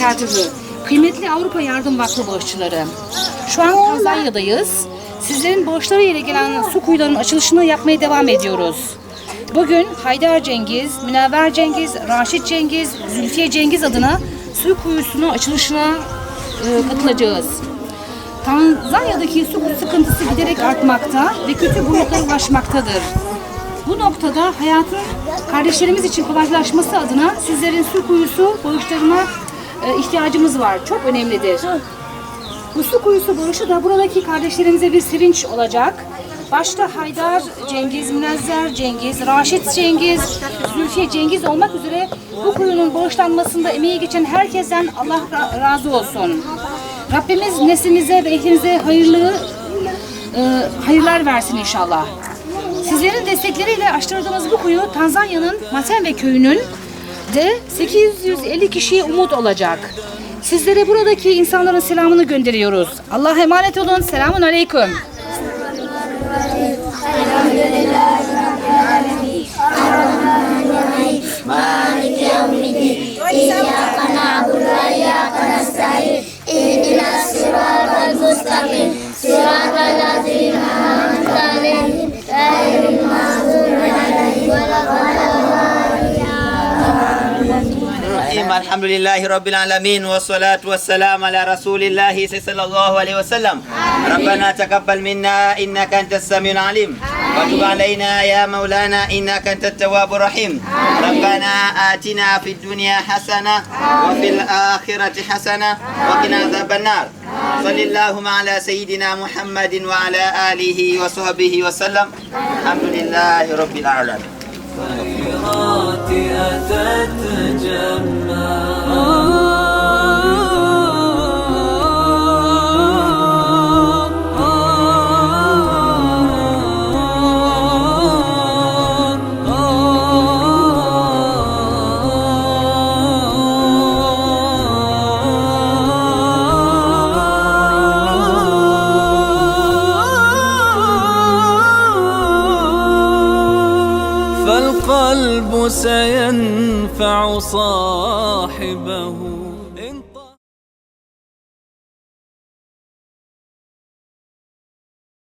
Fatihi. Kıymetli Avrupa Yardım Vakfı bağışçıları. Şu an Tanzanya'dayız. Sizlerin bağışları ile gelen su kuyularının açılışını yapmaya devam ediyoruz. Bugün Haydar Cengiz, Münevver Cengiz, Raşit Cengiz, Zülfiye Cengiz adına su kuyusunun açılışına e, katılacağız. Tanzanya'daki su sıkıntısı giderek artmakta ve kötü boyutlara ulaşmaktadır. Bu noktada hayatın kardeşlerimiz için kolaylaşması adına sizlerin su kuyusu bağışlarına e, ihtiyacımız var. Çok önemlidir. Bu su kuyusu bağışı da buradaki kardeşlerimize bir sevinç olacak. Başta Haydar Cengiz, Münezzer Cengiz, Raşit Cengiz, Zülfiye Cengiz olmak üzere bu kuyunun bağışlanmasında emeği geçen herkesten Allah ra- razı olsun. Rabbimiz neslinize ve ehlinize hayırlı e, hayırlar versin inşallah. Sizlerin destekleriyle açtırdığımız bu kuyu Tanzanya'nın Matembe köyünün de 850 kişiye umut olacak. Sizlere buradaki insanların selamını gönderiyoruz. Allah'a emanet olun. Selamun aleyküm. الرحيم. الحمد لله رب العالمين والصلاة والسلام على رسول الله صلى الله عليه وسلم. ربنا تقبل منا إنك أنت السميع العليم. وتب علينا يا مولانا إنك أنت التواب الرحيم. ربنا آتنا في الدنيا حسنة وفي الآخرة حسنة وقنا عذاب النار. صل اللهم على سيدنا محمد وعلى آله وصحبه وسلم. الحمد لله رب العالمين. خيرات أتتجمع. فالقلب سينفع صاحبه.